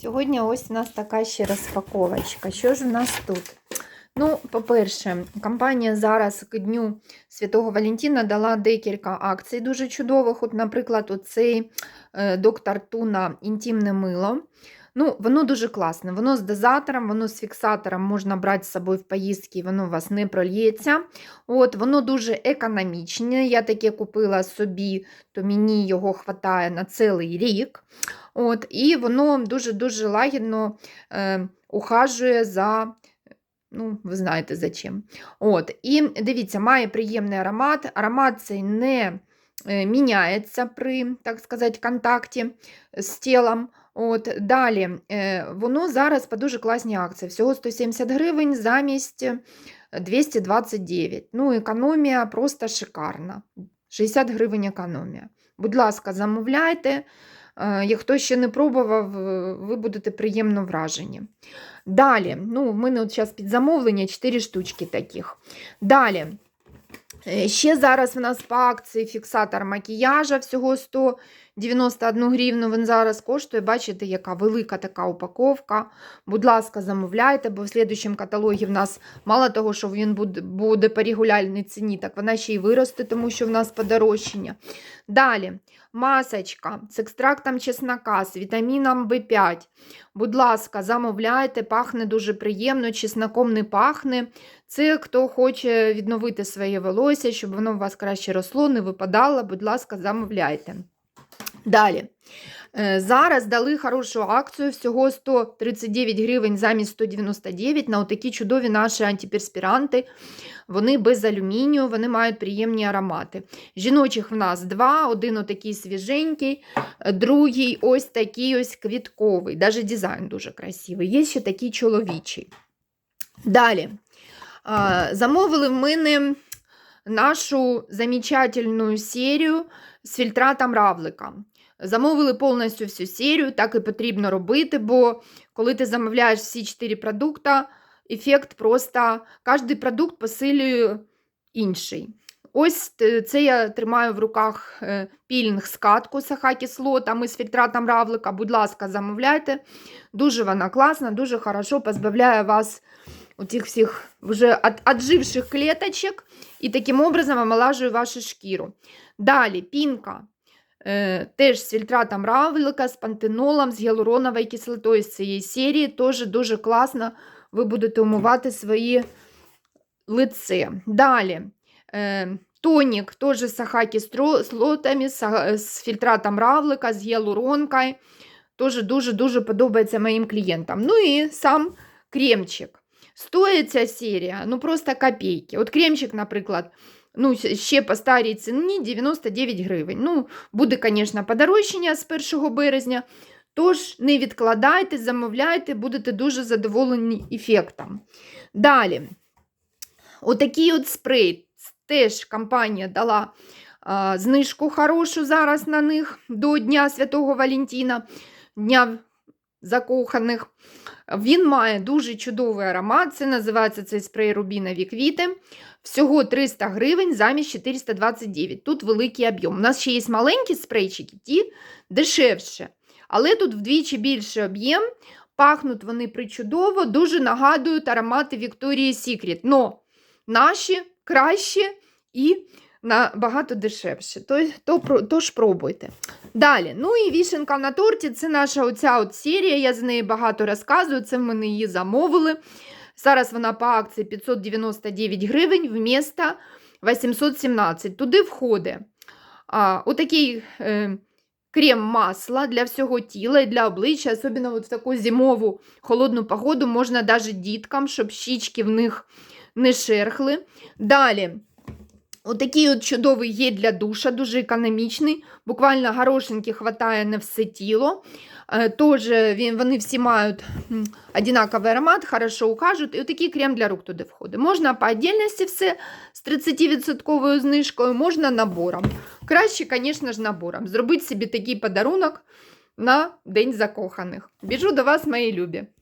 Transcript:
Сьогодні ось у нас така ще розпаковочка. Що ж у нас тут? Ну, по-перше, компанія зараз к Дню Святого Валентина дала декілька акцій дуже чудових. От, наприклад, оцей е, доктор Туна інтимне мило. Ну, Воно дуже класне. Воно з дозатором, воно з фіксатором можна брати з собою в поїздки, воно у вас не прольється. От, Воно дуже економічне. Я таке купила собі, то мені його вистачає на цілий рік. От, І воно дуже-дуже лагідно е, ухажує за. Ну, ви знаєте за чим. От, І дивіться, має приємний аромат. Аромат цей не е, міняється при, так сказати, контакті з тілом. От, Далі, е, воно зараз по дуже класній акції. Всього 170 гривень замість 229. Ну, економія просто шикарна. 60 гривень економія. Будь ласка, замовляйте. Е, Як хто ще не пробував, е, ви будете приємно вражені. Далі, ну, в мене от зараз під замовлення 4 штучки таких. Далі. Е, Ще зараз в нас по акції фіксатор макіяжа всього 191 гривну. Він зараз коштує. Бачите, яка велика така упаковка. Будь ласка, замовляйте, бо в слідчому каталогі в нас мало того, що він буде, по регулярній ціні, так вона ще й виросте, тому що в нас подорожчання. Далі. Масочка з екстрактом чеснока, з вітаміном В5. Будь ласка, замовляйте, пахне дуже приємно, чесноком не пахне. Це хто хоче відновити своє волосся, щоб воно у вас краще росло, не випадало, будь ласка, замовляйте. Далі. Е, Зараз дали хорошу акцію, всього 139 гривень замість 199 на отакі чудові наші антиперспіранти. Вони без алюмінію, вони мають приємні аромати. Жіночих в нас два, один отакий свіженький, е, другий ось такий ось квітковий. Даже дизайн дуже красивий. Є ще такий чоловічий. Далі. Замовили в мене нашу замечательну серію з фільтратом равлика. Замовили повністю всю серію, так і потрібно робити, бо коли ти замовляєш всі 4 продукти, ефект просто кожен продукт посилює інший. Ось це я тримаю в руках е, пілінг скатку сахакислотами з фільтратом равлика. Будь ласка, замовляйте. Дуже вона класна, дуже хорошо позбавляє вас цих всіх вже отживших клеточок і таким образом омолажує вашу шкіру. Далі пінка. Е, теж з фільтратом равлика, з пантенолом, з гіалуроновою кислотою з цієї серії. Теж дуже класно ви будете умивати свої лице. Далі. Е, тонік теж з сахакислотами, з, са- з фільтратом равлика, з гіалуронкою. Теж дуже-дуже подобається моїм клієнтам. Ну і сам кремчик. Стоїть ця серія, ну просто копійки. От кремчик, наприклад, ну, ще по старій ціні 99 гривень. Ну, буде, звісно, подорожчання з 1 березня. Тож не відкладайте, замовляйте, будете дуже задоволені ефектом. Далі, отакий от спрей. Теж компанія дала а, знижку хорошу зараз на них до Дня Святого Валентина, Дня закоханих. Він має дуже чудовий аромат. Це називається цей спрей рубінові квіти. Всього 300 гривень замість 429. Тут великий об'єм. У нас ще є маленькі спрейчики, ті дешевше. Але тут вдвічі більший об'єм. Пахнуть вони причудово, дуже нагадують аромати Victoria's Secret. Но наші краще і набагато дешевше. Тож пробуйте. Далі, ну і вішенка на торті це наша оця от серія. Я з неї багато розказую. Це в мене її замовили. Зараз вона по акції 599 гривень вмісто 817. Туди входить а, отакий е, крем масла для всього тіла і для обличчя, особливо от в таку зимову холодну погоду, можна навіть діткам, щоб щічки в них не шерхли. Далі. Отакий от чудовий є для душа, дуже економічний. Буквально горошинки хватає на все тіло. Е, Тож вони всі мають м, одинаковий аромат, хорошо ухажують. І отакий крем для рук туди входить. Можна по отдельності все з 30% знижкою, можна набором. Краще, звісно ж, набором. Зробити собі такий подарунок на День закоханих. Біжу до вас, мої любі.